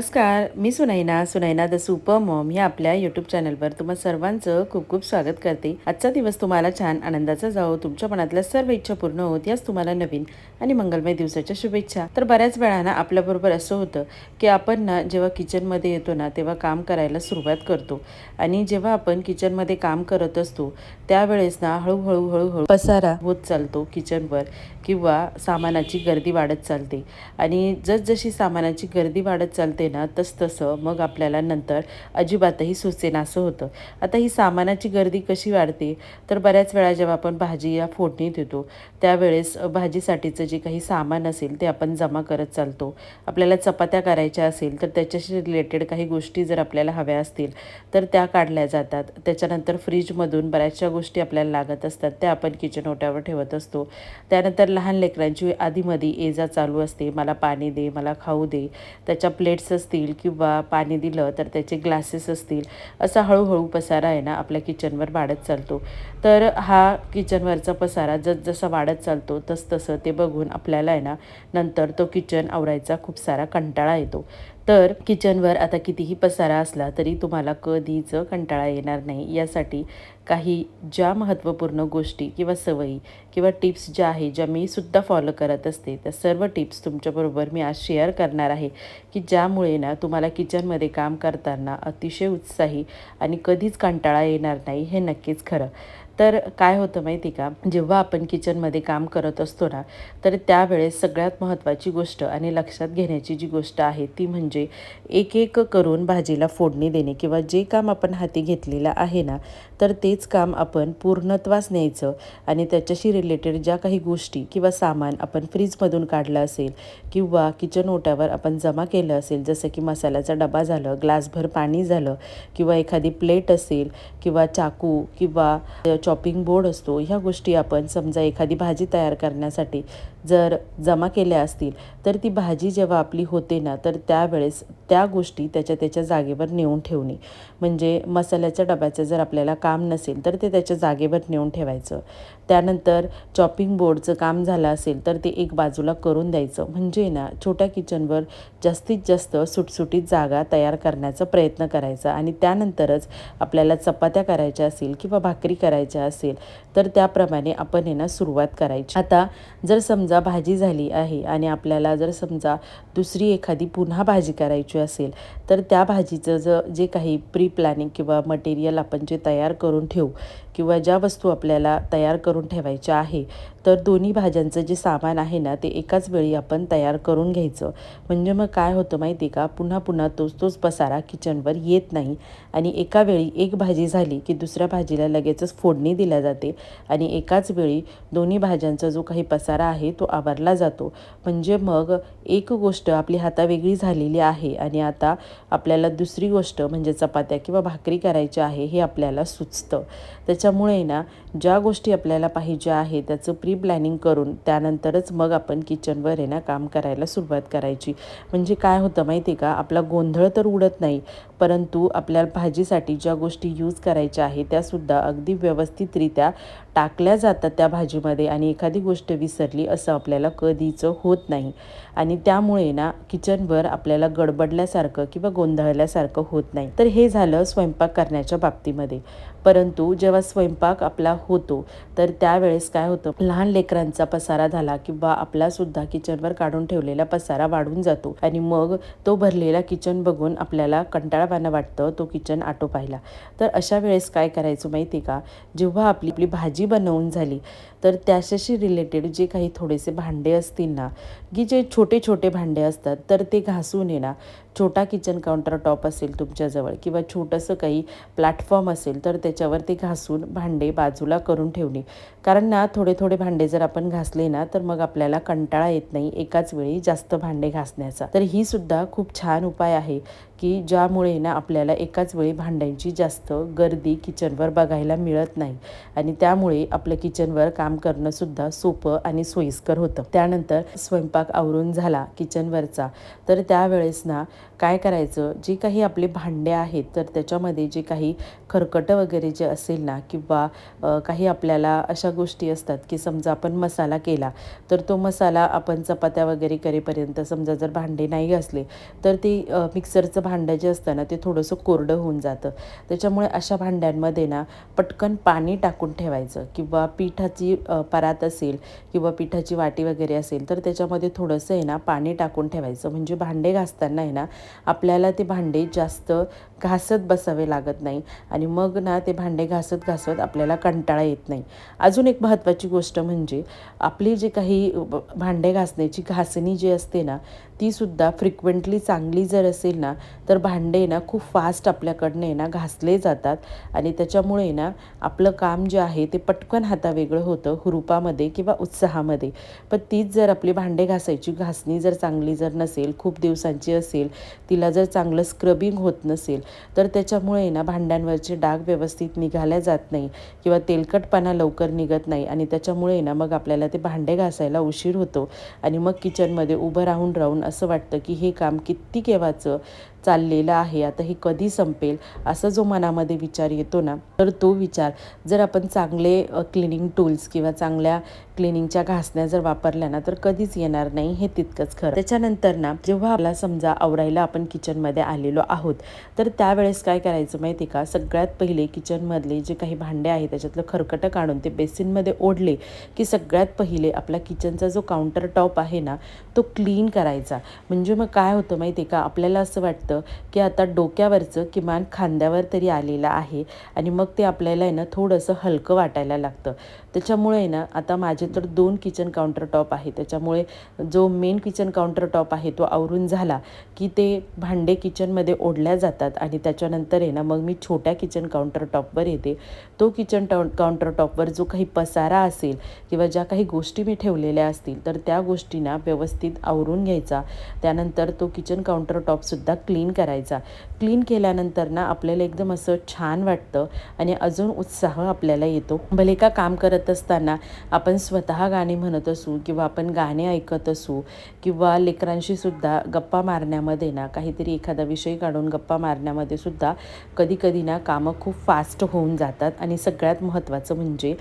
नमस्कार मी Sunaina. Sunaina the super mom या आपल्या यूट्यूब चॅनलवर तुम्हा सर्वांचं खूप खूप स्वागत करते. आजचा दिवस तुम्हाला छान आनंदाचा जावो तुमच्या मनातल्या सर्व इच्छा पूर्ण होत याच तुम्हाला नवीन आणि मंगलमय दिवसाच्या शुभेच्छा. तर बऱ्याच वेळा ना आपल्याबरोबर असं होतं की आपण ना जेव्हा किचनमध्ये येतो ना तेव्हा काम करायला सुरुवात करतो. आणि जेव्हा आपण किचनमध्ये काम करत असतो त्यावेळेस ना हळूहळू हळूहळू पसारा होत चालतो किचनवर किंवा सामानाची गर्दी वाढत चालते. आणि जसजशी सामानाची गर्दी वाढत चालते ना तसतसं मग आपल्याला नंतर अजिबातही सुचेना असं होतं. आता ही सामानाची गर्दी कशी वाढते? तर बऱ्याच वेळा जेव्हा आपण भाजी या फोडणीत येतो त्यावेळेस भाजीसाठीचं जे काही सामान असेल ते आपण जमा करत चालतो. आपल्याला चपात्या करायच्या असेल तर त्याच्याशी रिलेटेड काही गोष्टी जर आपल्याला हव्या असतील तर त्या काढल्या जातात. त्याच्यानंतर फ्रीजमधून बऱ्याचशा गोष्टी आपल्याला लागत असतात त्या आपण किचन ओट्यावर ठेवत असतो. त्यानंतर लहान लेकरांची आधीमध्ये ये जा चालू असते मला पाणी दे मला खाऊ दे. त्याच्या प्लेट्स असतील किंवा पाणी दिलं तर त्याचे ग्लासेस असतील असा हळूहळू पसारा आहे ना आपल्या किचनवर वाढत चालतो. तर हा किचनवरचा पसारा जसजसा वाढत चालतो तसतसं ते बघून आपल्याला आहे ना नंतर तो किचन आवरायचा खूप सारा कंटाळा येतो. तर किचनवर आता कितीही पसारा असला तरी तुम्हाला कधीच कंटाळा येणार नाही. यासाठी काही ज्या महत्त्वपूर्ण गोष्टी किंवा सवयी किंवा टिप्स ज्या आहे ज्या मी सुद्धा फॉलो करत असते त्या सर्व टिप्स तुमच्याबरोबर मी आज शेअर करणार आहे की ज्यामुळे ना तुम्हाला किचनमध्ये काम करताना अतिशय उत्साही आणि कधीच कंटाळा येणार नाही हे नक्कीच खरं. तर काय होतं माहिती का? जेव्हा आपण किचनमध्ये काम करत असतो ना तर त्यावेळेस सगळ्यात महत्त्वाची गोष्ट आणि लक्षात घेण्याची जी गोष्ट आहे ती म्हणजे एक एक करून भाजीला फोडणी देणे किंवा जे काम आपण हाती घेतलेलं आहे ना तर तेच काम आपण पूर्णत्वास न्यायचं आणि त्याच्याशी रिलेटेड ज्या काही गोष्टी किंवा सामान आपण फ्रीजमधून काढलं असेल किंवा किचन ओट्यावर आपण जमा केलं असेल जसं की मसाल्याचा डबा झालं ग्लासभर पाणी झालं किंवा एखादी प्लेट असेल किंवा चाकू किंवा चॉपिंग बोर्ड असतो. ह्या गोष्टी आपण समजा एखादी भाजी तयार करण्यासाठी जर जमा केल्या असतील तर ती भाजी जेव्हा आपली होते ना तर त्यावेळेस त्या गोष्टी त्याच्या त्याच्या जागेवर नेऊन ठेवणे. म्हणजे मसाल्याच्या डब्याचं जर आपल्याला काम नसेल तर ते त्याच्या जागेवर नेऊन ठेवायचं. त्यानंतर चॉपिंग बोर्डचं काम झालं असेल तर ते एक बाजूला करून द्यायचं. म्हणजे ना छोट्या किचनवर जास्तीत जास्त सुटसुटीत जागा तयार करण्याचा प्रयत्न करायचा. आणि त्यानंतरच आपल्याला चपात्या करायच्या असेल किंवा भाकरी करायच्या असेल तर त्याप्रमाणे आपण आहे ना सुरुवात करायची. आता जर समजा भाजी झाली आहे आणि आपल्याला जर समजा दुसरी एखादी पुन्हा भाजी करायची असेल तर त्या भाजीचं ज जे काही प्री प्लॅनिंग किंवा मटेरियल आपण जे तयार करून ठेवू किंवा ज्या वस्तू आपल्याला तयार करून ठेवायच्या आहे तर दोन्ही भाज्यांचं जे सामान आहे ना ते एकाच वेळी आपण तयार करून घ्यायचं. म्हणजे मग काय होतं माहिती का? पुन्हा पुन्हा तोच तोच पसारा किचनवर येत नाही आणि एका वेळी एक भाजी झाली की दुसऱ्या भाजीला लगेचच फोडणी दिल्या जाते आणि एकाच वेळी दोन्ही भाज्यांचा जो काही पसारा आहे तो आवरला जातो. म्हणजे मग एक गोष्ट आपली हातावेगळी झालेली आहे आणि आता आपल्याला दुसरी गोष्ट म्हणजे चपात्या किंवा भाकरी करायची आहे हे आपल्याला सुचतं. त्याच्यामुळे ना ज्या गोष्टी आपल्याला पाहिजे आहे त्याचं प्री प्लॅनिंग करून त्यानंतरच मग आपण किचनवर आहे ना काम करायला सुरुवात करायची. म्हणजे काय होतं माहिती आहे का? आपला गोंधळ तर उडत नाही परंतु आपल्या भाजीसाठी ज्या गोष्टी यूज करायच्या आहे त्यासुद्धा अगदी व्यवस्थितरित्या टाकल्या जातात त्या भाजीमध्ये आणि एखादी गोष्ट विसरली असं आपल्याला कधीच होत नाही. आणि त्यामुळे ना किचनवर आपल्याला गडबडल्यासारखं किंवा गोंधळल्यासारखं होत नाही. तर हे झालं स्वयंपाक करण्याच्या बाबतीमध्ये. परंतु जेव्हा स्वयंपाक आपला होतो तर त्यावेळेस काय होतं? लहान लेकरांचा पसारा झाला किंवा आपलासुद्धा किचनवर काढून ठेवलेला पसारा वाढून जातो आणि मग तो भरलेला किचन बघून आपल्याला कंटाळवाना वाटतं तो किचन आटोपायला. तर अशा वेळेस काय करायचं माहिती का? जेव्हा आपली आपली भाजी बनवून झाली तर त्याच्याशी रिलेटेड जे काही थोडेसे भांडे असतील ना की जे छोटे छोटे भांडे असतात तर ते घासून येणार ना. छोटा किचन काउंटर टॉप असेल तुमच्याजवळ किंवा छोटंसं काही प्लॅटफॉर्म असेल तर त्याच्यावर ते घासून भांडे बाजूला करून ठेवणे. कारण ना थोडे थोडे भांडे जर आपण घासले ना तर मग आपल्याला कंटाळा येत नाही एकाच वेळी जास्त भांडे घासण्याचा. तर ही सुद्धा खूप छान उपाय आहे की ज्यामुळे ना आपल्याला एकाच वेळी भांड्यांची जास्त गर्दी किचनवर बघायला मिळत नाही. आणि त्यामुळे आपलं किचनवर काम काम करणं सुद्धा सोपं आणि सोयीस्कर होतं. त्यानंतर स्वयंपाक आवरून झाला किचनवरचा तर त्यावेळेस ना काय करायचं? जे काही आपले भांडे आहेत तर त्याच्यामध्ये जे काही खरकटं वगैरे जे असेल ना किंवा काही आपल्याला अशा गोष्टी असतात की समजा आपण मसाला केला तर तो मसाला आपण चपात्या वगैरे करेपर्यंत समजा जर भांडे नाही घासले तर ते मिक्सरचं भांडं जे असतं ना ते थोडंसं कोरडं होऊन जातं. त्याच्यामुळे अशा भांड्यांमध्ये ना पटकन पाणी टाकून ठेवायचं किंवा पिठाची परात असेल किंवा पिठाची वाटी वगैरे असेल तर त्याच्यामध्ये थोडंसं आहे ना पाणी टाकून ठेवायचं. म्हणजे भांडे घासताना आहे ना आपल्याला ते भांडे जास्त घासत बसावे लागत नाही. आणि मग ना ते भांडे घासत घासत आपल्याला कंटाळा येत नाही. अजून एक महत्त्वाची गोष्ट म्हणजे आपली जे काही भांडे घासण्याची घासणी जी असते ना ती सुद्धा फ्रिक्वेंटली चांगली जर असेल ना तर भांडे ना खूप फास्ट आपल्याकडनं आहे ना घासले जातात. आणि त्याच्यामुळे ना आपलं काम जे आहे ते पटकन हातावेगळं होतं हुरूपामध्ये किंवा उत्साहामध्ये. पण तीच जर आपली भांडे घासायची घासणी जर चांगली जर नसेल खूप दिवसांची असेल तिला जर चांगलं स्क्रबिंग होत नसेल तर त्याच्यामुळे ना भांड्यांवरचे डाग व्यवस्थित निघाल्या जात नाही किंवा तेलकटपणा लवकर निघत नाही आणि त्याच्यामुळे ना मग आपल्याला ते भांडे घासायला उशीर होतो आणि मग किचनमध्ये उभं राहून राहून असं वाटतं की हे काम किती केव्हाचं चाललेलं आहे. आता हे कधी संपेल असा जो मनामध्ये विचार येतो ना तर तो विचार जर आपण चांगले क्लिनिंग टूल्स किंवा चांगल्या क्लिनिंगच्या घासण्या जर वापरल्या ना तर कधीच येणार नाही हे तितकंच खरं. त्याच्यानंतर ना जेव्हा आपला समजा आवरायला आपण किचनमध्ये आलेलो आहोत तर त्यावेळेस काय करायचं माहिती का? सगळ्यात पहिले किचनमधले जे काही भांडे आहे त्याच्यातलं खरकटं काढून ते बेसिनमध्ये ओढले की सगळ्यात पहिले आपला किचनचा जो काउंटर टॉप आहे ना तो क्लीन करायचा. म्हणजे मग काय होतं माहिती आहे का? आपल्याला असं वाटतं की आता डोक्यावरचं किमान खांद्यावर तरी आलेलं आहे आणि मग ते आपल्याला आहे ना थोडंसं हलकं वाटायला लागतं. त्याच्यामुळे ना आता माझे तर दोन किचन काउंटर टॉप आहे. त्याच्यामुळे जो मेन किचन काउंटर टॉप आहे तो आवरून झाला की ते भांडे किचनमध्ये ओढल्या जातात आणि त्याच्यानंतर आहे ना मग मी छोट्या किचन काउंटर टॉपवर येते. तो किचन टाउ काउंटर टॉपवर जो काही पसारा असेल किंवा ज्या काही गोष्टी मी ठेवलेल्या असतील तर त्या गोष्टींना व्यवस्थित आवरून घ्यायचा. त्यानंतर तो किचन काउंटर टॉपसुद्धा क्लीन क्लीन करायचा. क्लीन केल्यानंतर ना आपल्याला एकदम असं छान वाटतं आणि अजून उत्साह आपल्याला येतो. भले का काम करत असताना आपण स्वतः गाणे म्हणत असू किंवा आपण गाणे ऐकत असू किंवा लेकरांशी सुद्धा गप्पा मारण्यामध्ये ना काहीतरी एखादा विषय काढून गप्पा मारण्यामध्ये सुद्धा कधी कधी ना कामं खूप फास्ट होऊन जातात आणि सगळ्यात महत्त्वाचं म्हणजे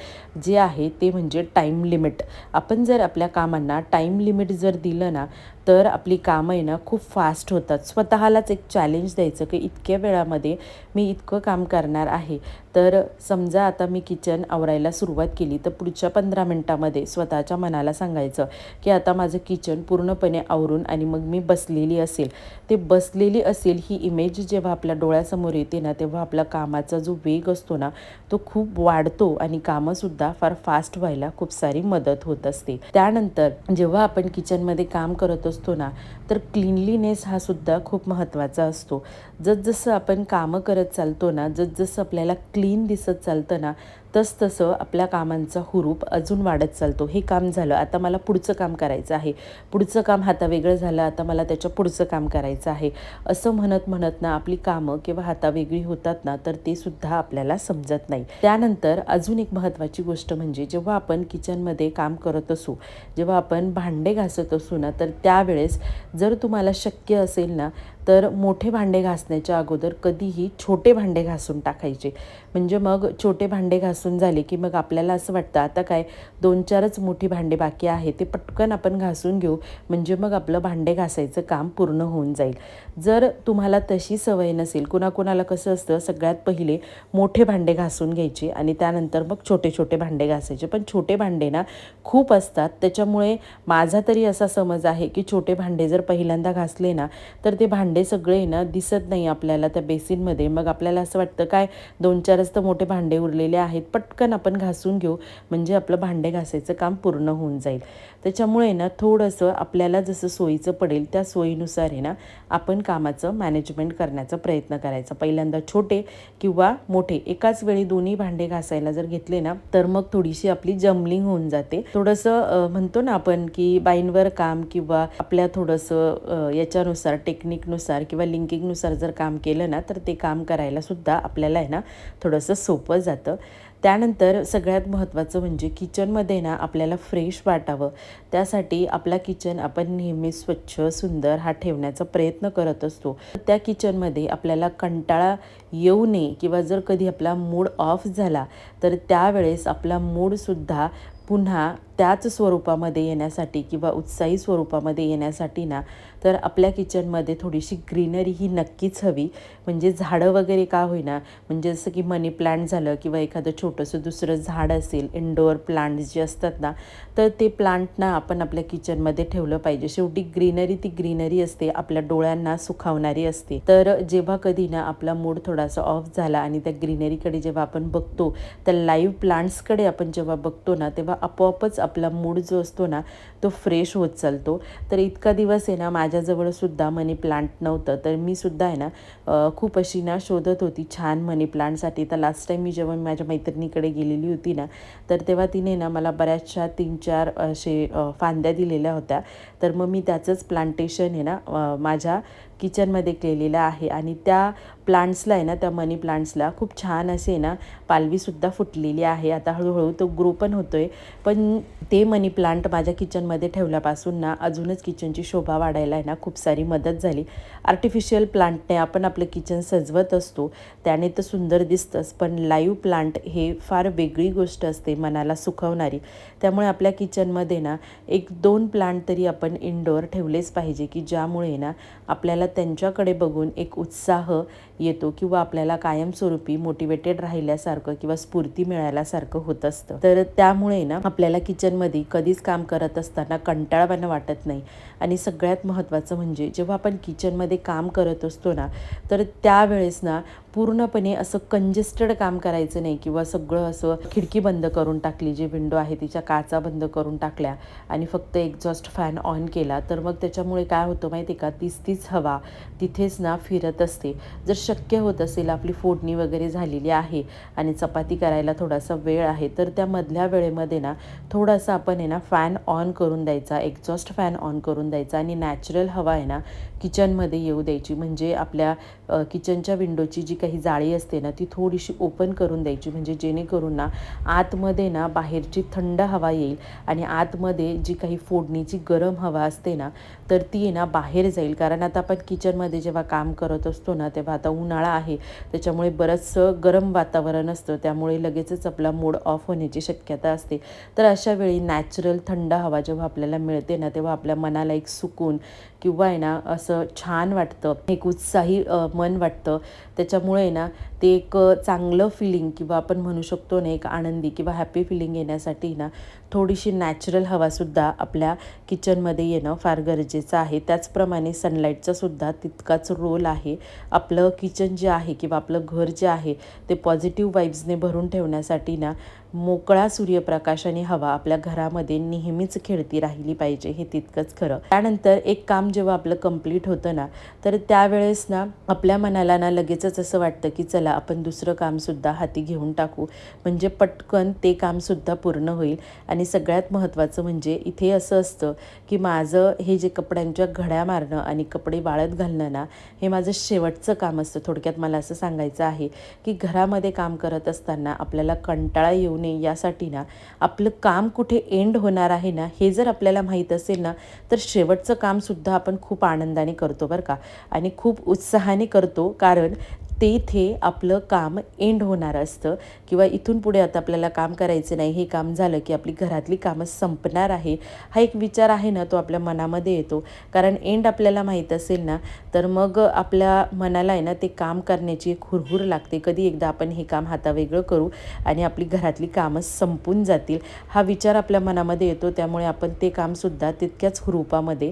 जे आहे ते म्हणजे टाईम लिमिट. आपण जर आपल्या कामांना टाईम लिमिट जर दिलं ना तर आपली कामं आहे ना खूप फास्ट होतात. स्वतःलाच एक चॅलेंज द्यायचं की इतक्या वेळामध्ये मी इतकं काम करणार आहे. तर समजा आता मी किचन आवरायला सुरुवात केली तर पुढच्या पंधरा मिनटामध्ये स्वतःच्या मनाला सांगायचं की आता माझं किचन पूर्णपणे आवरून आणि मग मी बसलेली असेल. ते बसलेली असेल ही इमेज जेव्हा आपल्या डोळ्यासमोर येते ना तेव्हा आपला कामाचा जो वेग असतो ना तो खूप वाढतो आणि कामंसुद्धा फार फास्ट व्हायला खूप सारी मदत होत असते. त्यानंतर जेव्हा आपण किचनमध्ये काम करत असतो ना तर क्लिनलीनेस हा सुद्धा खूप महत्त्वाचा असतो. जसजसं आपण कामं करत चालतो ना जसजसं आपल्याला क्लीन दिसत चालतं ना तसतसं आपल्या कामांचा हुरूप अजून वाढत चालतो. हे काम झालं आता मला पुढचं काम करायचं आहे. पुढचं काम हातावेगळं झालं आता मला त्याच्या पुढचं काम करायचं आहे. असं म्हणत म्हणत ना आपली कामं किंवा हातावेगळी होतात ना तर ते सुद्धा आपल्याला समजत नाही. त्यानंतर अजून एक महत्त्वाची गोष्ट म्हणजे जेव्हा आपण किचनमध्ये काम करत असू जेव्हा आपण भांडे घासत असू ना तर त्यावेळेस जर तुम्हाला शक्य असेल ना तर मोठे भांडे घासण्याच्या अगोदर कधीही छोटे भांडे घासून टाकायचे. म्हणजे मग छोटे भांडे घास घासून झाले की मग आपल्याला असं वाटतं आता काय दोन चारच मोठी भांडे बाकी आहे ते पटकन आपण घासून घेऊ म्हणजे मग आपलं भांडे घासायचं काम पूर्ण होऊन जाईल. जर तुम्हाला तशी सवय नसेल कुणाकुणाला कसं असतं सगळ्यात पहिले मोठे भांडे घासून घ्यायचे आणि त्यानंतर मग छोटे छोटे भांडे घासायचे. पण छोटे भांडे ना खूप असतात त्याच्यामुळे माझा तरी असा समज आहे की छोटे भांडे जर पहिल्यांदा घासले ना तर ते भांडे सगळे ना दिसत नाही आपल्याला त्या बेसिनमध्ये. मग आपल्याला असं वाटतं काय दोन चारच तर मोठे भांडे उरलेले आहेत पटकन आपण घासून घेऊ. म्हणजे आपलं भांडे घासायचं काम पूर्ण होऊन जाईल. त्याच्यामुळे ना थोडंसं आपल्याला जसं सोयीचं पडेल त्या सोयीनुसार आहे ना आपण कामाचं मॅनेजमेंट करण्याचा प्रयत्न करायचा. पहिल्यांदा छोटे किंवा मोठे. एकाच वेळी दोन्ही भांडे घासायला जर घेतले ना तर मग थोडीशी आपली जमलिंग होऊन जाते. थोडंसं म्हणतो ना आपण की बाईंवर काम किंवा आपल्या थोडंसं याच्यानुसार टेक्निकनुसार किंवा लिंकिंगनुसार जर काम केलं ना तर ते काम करायला सुद्धा आपल्याला आहे ना थोडंसं सोपं जातं. त्यानंतर सगळ्यात महत्त्वाचं म्हणजे किचनमध्ये ना आपल्याला फ्रेश वाटावं. त्यासाठी आपला किचन आपण नेहमी स्वच्छ सुंदर हा ठेवण्याचा प्रयत्न करत असतो. त्या किचनमध्ये आपल्याला कंटाळा येऊ नये किंवा जर कधी आपला मूड ऑफ झाला तर त्यावेळेस आपला मूडसुद्धा पुन्हा त्याच स्वरूपामध्ये येण्यासाठी किंवा उत्साही स्वरूपामध्ये येण्यासाठी ना तर आपल्या किचनमध्ये थोडीशी ग्रीनरी ही नक्कीच हवी. म्हणजे झाडं वगैरे का होईना म्हणजे जसं की मनी प्लांट झालं किंवा एखादं छोटंसं दुसरं झाड असेल इंडोअर प्लांट्स जे असतात ना तर ते प्लांट ना आपण आपल्या किचनमध्ये ठेवलं पाहिजे. शेवटी ग्रीनरी ती ग्रीनरी असते आपल्या डोळ्यांना सुखावणारी असते. तर जेव्हा कधी ना आपला मूड थोडासा ऑफ झाला आणि त्या ग्रीनरीकडे जेव्हा आपण बघतो त्या लाईव्ह प्लांट्सकडे आपण जेव्हा बघतो ना तेव्हा आपोआपच आपला मूड जो असतो ना तो फ्रेश होत चालतो. तर इतका दिवस आहे ना माझ्याजवळसुद्धा मनी प्लांट नव्हतं. तर मी सुद्धा आहे ना खूप अशी ना शोधत होती छान मनी प्लांटसाठी तर लास्ट टाईम मी जेव्हा माझ्या मैत्रिणीकडे गेलेली होती ना तर तेव्हा तिने ना मला बऱ्याचशा तीन चार असे फांद्या दिलेल्या होत्या. तर मग मी त्याचंच प्लांटेशन आहे ना माझ्या किचनमध्ये केलेलं आहे आणि त्या प्लांट्सला आहे ना त्या मनी प्लांट्सला खूप छान असे ना पालवीसुद्धा फुटलेली आहे. आता हळूहळू तो ग्रो पण होतो आहे पण ते मनी प्लांट माझ्या किचनमध्ये ठेवल्यापासून ना अजूनच किचनची शोभा वाढायला आहे ना खूप सारी मदत झाली. आर्टिफिशियल प्लांटने आपण आपलं किचन सजवत असतो त्याने तर सुंदर दिसतंच. पण लाईव्ह प्लांट हे फार वेगळी गोष्ट असते मनाला सुखवणारी. त्यामुळे आपल्या किचनमध्ये ना एक दोन प्लांट तरी आपण इनडोअर ठेवलेच पाहिजे की ज्यामुळे ना आपल्याला त्यांच्याकडे बघून एक उत्साह येतो किंवा आपल्याला कायमस्वरूपी मोटिवेटेड राहिल्यासारखं किंवा स्फूर्ती मिळाल्यासारखं होत असतं. तर त्यामुळे ना आपल्याला किचनमध्ये कधीच काम करत असताना कंटाळवानं वाटत नाही. आणि सगळ्यात महत्त्वाचं म्हणजे जेव्हा आपण किचनमध्ये काम करत असतो ना तर त्यावेळेस ना पूर्णपणे असं कंजेस्टेड काम करायचं नाही किंवा सगळं असं खिडकी बंद करून टाकली जी विंडो आहे तिच्या काचा बंद करून टाकल्या आणि फक्त एक्झॉस्ट फॅन ऑन केला तर मग त्याच्यामुळे काय होतं माहिती का? तीच तीच हवा तिथेच ना फिरत असते. जर शक्य होत असेल आपली फोडणी वगैरे झालेली आहे आणि चपाती करायला थोडासा वेळ आहे तर त्या मधल्या वेळेमध्ये ना थोडासा आपण आहे ना फॅन ऑन करून द्यायचा एक्झॉस्ट फॅन ऑन करून द्यायचा आणि नॅचरल हवा आहे ना किचनमध्ये येऊ द्यायची. म्हणजे आपल्या किचनच्या विंडोची जी काही जाळी असते ना ती थोडीशी ओपन करून द्यायची. म्हणजे जेणेकरून ना आतमध्ये ना बाहेरची थंड हवा येईल आणि आतमध्ये जी काही फोडणीची गरम हवा असते ना तर ती ना बाहेर जाईल. कारण आता आपण किचनमध्ये जेव्हा काम करत असतो ना तेव्हा आता उन्हाळा आहे. त्याच्यामुळे बरंचसं गरम वातावरण असतं. त्यामुळे लगेचच आपला मूड ऑफ होण्याची शक्यता असते. तर अशा वेळी नॅचरल थंड हवा जेव्हा आपल्याला मिळते ना तेव्हा आपल्या मनाला एक सुकून किंवा आहे ना असं छान वाटतं. एक उत्साही मन वाटतं. त्याच्यामुळे ना ते एक चांगलं फिलिंग किंवा आपण म्हणू शकतो ना एक आनंदी किंवा हॅपी फिलिंग येण्यासाठी ना थोडीशी नॅचरल हवासुद्धा आपल्या किचनमध्ये येणं फार गरजेचं आहे. त्याचप्रमाणे सनलाईटचासुद्धा तितकाच रोल आहे. आपलं किचन जे आहे किंवा आपलं घर जे आहे ते पॉझिटिव्ह वाईब्सने भरून ठेवण्यासाठी ना मोकळा सूर्यप्रकाश आणि हवा आपल्या घरामध्ये नेहमीच खेळती राहिली पाहिजे हे तितकंच खरं. त्यानंतर एक काम जेव्हा आपलं कंप्लीट होतं ना तर त्यावेळेस ना आपल्या मनाला ना लगेचच असं वाटतं की चला आपण दुसरं कामसुद्धा हाती घेऊन टाकू. म्हणजे पटकन ते कामसुद्धा पूर्ण होईल. आणि सगळ्यात महत्त्वाचं म्हणजे इथे असं असतं की माझं हे जे कपड्यांच्या घड्या मारणं आणि कपडे वाळत घालणं ना हे माझं शेवटचं काम असतं. थोडक्यात मला असं सांगायचं आहे की घरामध्ये काम करत असताना आपल्याला कंटाळा येऊन नये यासाठी ना आपलं काम कुठे एंड होणार आहे ना हे जर आपल्याला माहीत असेल ना तर शेवटचं कामसुद्धा आपण खूप आनंदाने करतो बरं का. आणि खूप उत्साहाने करतो कारण तेथे आपलं काम एंड होणार असतं. किंवा इथून पुढे आता आपल्याला काम करायचं नाही हे काम झालं की आपली घरातली कामं संपणार आहे. हा एक विचार आहे ना तो आपल्या मनामध्ये येतो. कारण एंड आपल्याला माहीत असेल ना तर मग आपल्या मनाला आहे ना ते काम करण्याची एक हुरहुर लागते. कधी एकदा आपण हे काम हातावेगळं करू आणि आपली घरातली कामं संपून जातील. हा विचार आपल्या मनामध्ये येतो त्यामुळे आपण ते कामसुद्धा तितक्याच हुरूपामध्ये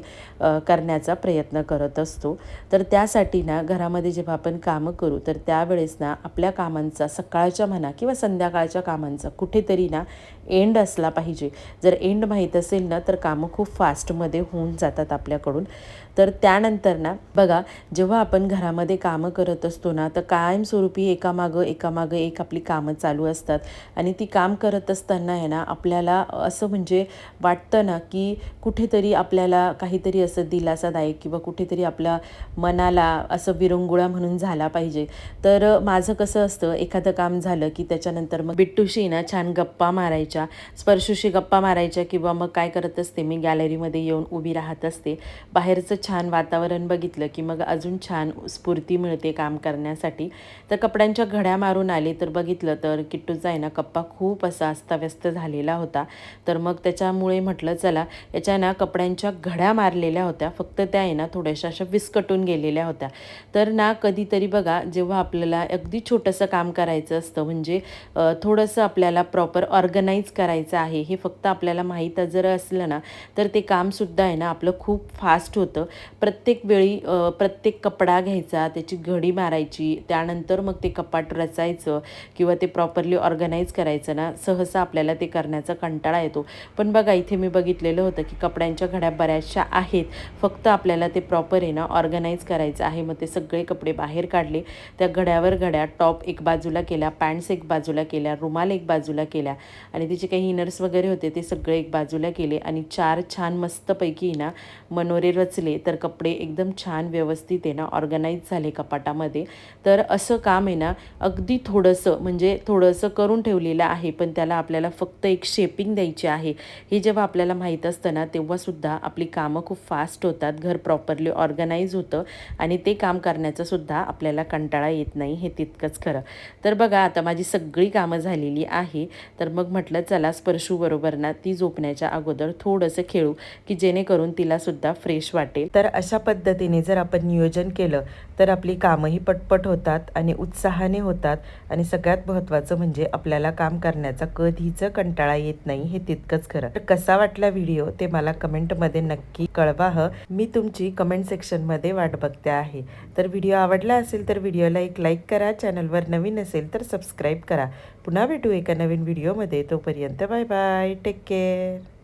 करण्याचा प्रयत्न करत असतो. तर त्यासाठी ना घरामध्ये जेव्हा आपण कामं करू तर त्यावेळेस ना आपल्या कामांचा सकाळच्या म्हणा किंवा संध्याकाळच्या कामांचा कुठेतरी ना एंड असला पाहिजे. जर एंड माहीत असेल ना तर कामं खूप फास्टमध्ये होऊन जातात आपल्याकडून. तर त्यानंतर ना बघा जेव्हा आपण घरामध्ये कामं करत असतो ना तर कायमस्वरूपी एकामागं एकामागं एक आपली कामं चालू असतात. आणि ती काम करत असताना आहे ना आपल्याला असं म्हणजे वाटतं ना की कुठेतरी आपल्याला काहीतरी असं दिलासादायक किंवा कुठेतरी आपल्या मनाला असं विरंगुळा म्हणून झाला पाहिजे. तर माझं कसं असतं एखादं काम झालं की त्याच्यानंतर मग बिट्टूशी ना छान गप्पा मारायच्या स्पर्शूशी गप्पा मारायच्या किंवा मग काय करत असते मी गॅलरीमध्ये येऊन उभी राहत असते. बाहेरचं छान वातावरण बघितलं की मग अजून छान स्फूर्ती मिळते काम करण्यासाठी. तर कपड्यांच्या घड्या मारून आले तर बघितलं तर किट्टूचा आहे ना कप्पा खूप असा अस्ताव्यस्त झालेला होता. तर मग त्याच्यामुळे म्हटलं चला. याच्या ना कपड्यांच्या घड्या मारलेल्या होत्या. फक्त त्या आहे ना थोड्याशा अशा विस्कटून गेलेल्या होत्या. तर ना कधीतरी बघा जेव्हा आपल्याला अगदी छोटंसं काम करायचं असतं म्हणजे थोडंसं आपल्याला प्रॉपर ऑर्गनाईज करायचं आहे हे फक्त आपल्याला माहीत जर असलं ना तर ते कामसुद्धा आहे ना आपलं खूप फास्ट होतं. प्रत्येक वेळी प्रत्येक कपडा घ्यायचा त्याची घडी मारायची त्यानंतर मग ते कपाट रचायचं किंवा ते प्रॉपरली ऑर्गनाईज करायचं ना सहसा आपल्याला ते करण्याचा कंटाळा येतो. पण बघा इथे मी बघितलेलं होतं की कपड्यांच्या घड्या बऱ्याचशा आहेत. फक्त आपल्याला ते प्रॉपर आहे ना ऑर्गनाईज करायचं आहे. मग ते सगळे कपडे बाहेर काढले. त्या घड्यावर घड्या टॉप एक बाजूला केल्या पॅन्ट्स एक बाजूला केल्या रुमाल एक बाजूला केल्या आणि तिचे काही इनर्स वगैरे होते ते सगळे एक बाजूला केले आणि चार छान मस्तपैकी ना मनोरे रचले. तर कपडे एकदम छान व्यवस्थित आहे ना ऑर्गनाईज झाले कपाटामध्ये. तर असं काम आहे ना अगदी थोडंसं म्हणजे थोडंसं करून ठेवलेलं आहे पण त्याला आपल्याला फक्त एक शेपिंग द्यायची आहे. हे जेव्हा आपल्याला माहीत असतं ना तेव्हासुद्धा आपली कामं खूप फास्ट होतात घर प्रॉपरली ऑर्गनाईज होतं आणि ते काम करण्याचंसुद्धा आपल्याला कंटाळा येत नाही हे तितकंच खरं. तर बघा आता माझी सगळी कामं झालेली आहे. तर मग म्हटलं चला स्पर्शूबरोबर ना ती झोपण्याच्या अगोदर थोडंसं खेळू की जेणेकरून तिलासुद्धा फ्रेश वाटेल. तर अशा पद्धतीने जर आपण नियोजन केलं तर आपली कामंही पटपट होतात आणि उत्साहाने होतात. आणि सगळ्यात महत्त्वाचं म्हणजे आपल्याला काम करण्याचा कधीच कंटाळा येत नाही हे तितकंच खरं. तर कसा वाटला व्हिडिओ ते मला कमेंटमध्ये नक्की कळवा. हं. मी तुमची कमेंट सेक्शनमध्ये वाट बघते आहे. तर व्हिडिओ आवडला असेल तर व्हिडिओला एक लाईक करा चॅनलवर नवीन असेल तर सबस्क्राईब करा. पुन्हा भेटू एका नवीन व्हिडिओमध्ये. तोपर्यंत बाय बाय. Take care.